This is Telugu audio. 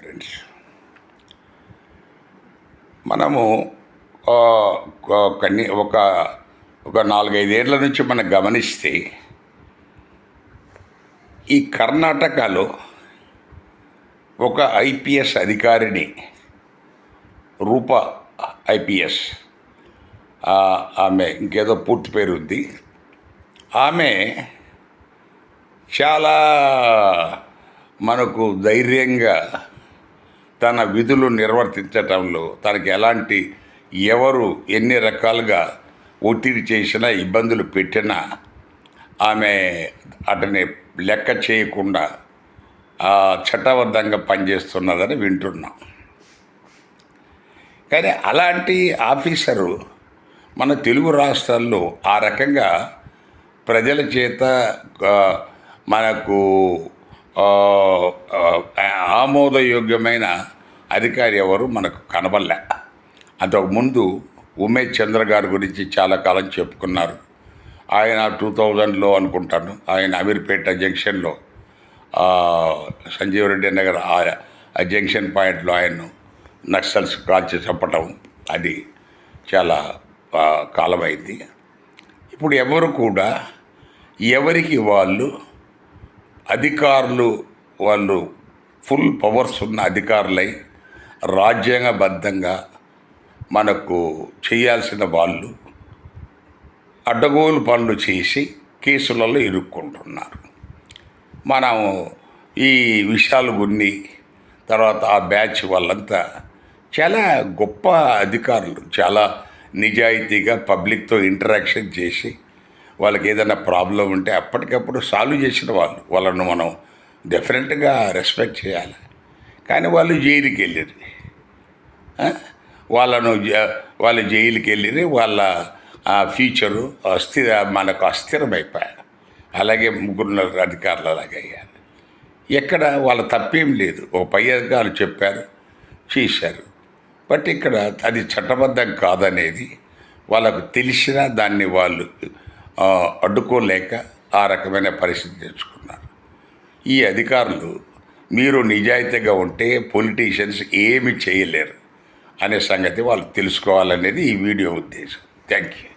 ఫ్రెండ్స్. మనము ఆ, ఒక- ఒక ఒక నాలుగైదేళ్ళ నుంచి మనం గమనిస్తే ఈ కర్ణాటకలో ఒక ఐపీఎస్ అధికారిని రూప ఐపీఎస్ ఆమె ఇంకేదో పూర్తి పేరు ఉంది. ఆమె చాలా మనకు ధైర్యంగా తన విధులు నిర్వర్తించటంలో తనకి ఎలాంటి ఎవరు ఎన్ని రకాలుగా ఒత్తిడి చేసినా ఇబ్బందులు పెట్టినా ఆమె అతని లెక్క చేయకుండా ఆ, చట్టబద్ధంగా పనిచేస్తున్నదని వింటున్నాం. కానీ అలాంటి ఆఫీసరు మన తెలుగు రాష్ట్రాల్లో ఆ రకంగా ప్రజల చేత మనకు ఆమోదయోగ్యమైన అధికారి ఎవరు మనకు కనబడలే. అంతకుముందు ఉమేష్ చంద్ర గారి గురించి చాలా కాలం చెప్పుకున్నారు. ఆయన టూ థౌజండ్లో అనుకుంటాను ఆయన అమీర్పేట జంక్షన్లో సంజీవరెడ్డి సంజీవ్ రెడ్డి నగర్ ఆ జంక్షన్ పాయింట్లో ఆయన్ను నక్సల్స్ కాల్చి చంపటం అది చాలా కాలమైంది. ఇప్పుడు ఎవరు కూడా ఎవరికి వాళ్ళు అధికారులు వాళ్ళు ఫుల్ పవర్స్ ఉన్న అధికారులై రాజ్యాంగబద్ధంగా మనకు చేయాల్సిన వాళ్ళు అడ్డగోలు పనులు చేసి కేసులలో ఇరుక్కుంటున్నారు. మనం ఈ విషయాలు కొన్ని తర్వాత ఆ బ్యాచ్ వాళ్ళంతా చాలా గొప్ప అధికారులు చాలా నిజాయితీగా పబ్లిక్తో ఇంటరాక్షన్ చేసి వాళ్ళకి ఏదైనా ప్రాబ్లం ఉంటే అప్పటికప్పుడు సాల్వ్ చేసిన వాళ్ళు. వాళ్ళను మనం డెఫినెట్గా రెస్పెక్ట్ చేయాలి. కానీ వాళ్ళు జైలుకి వెళ్ళారు వాళ్ళను జ- వాళ్ళు జైలుకి వెళ్ళి వాళ్ళ ఆ ఫ్యూచరు అస్థిర మనకు అస్థిరమైపోయారు. అలాగే ముగ్గురు అధికారులు అలాగే అయ్యారు. ఎక్కడ వాళ్ళ తప్పేం లేదు. ఒక పై అధికారులు చెప్పారు చేశారు. బట్ ఇక్కడ అది చట్టబద్ధం కాదనేది వాళ్ళకు తెలిసినా దాన్ని వాళ్ళు అడ్డుకోలేక ఆ రకమైన పరిస్థితి తెచ్చుకున్నారు. ఈ అధికారులు మీరు నిజాయితీగా ఉంటే పొలిటీషియన్స్ ఏమి చేయలేరు అనే సంగతి వాళ్ళు తెలుసుకోవాలనేది ఈ వీడియో ఉద్దేశం. Thank you.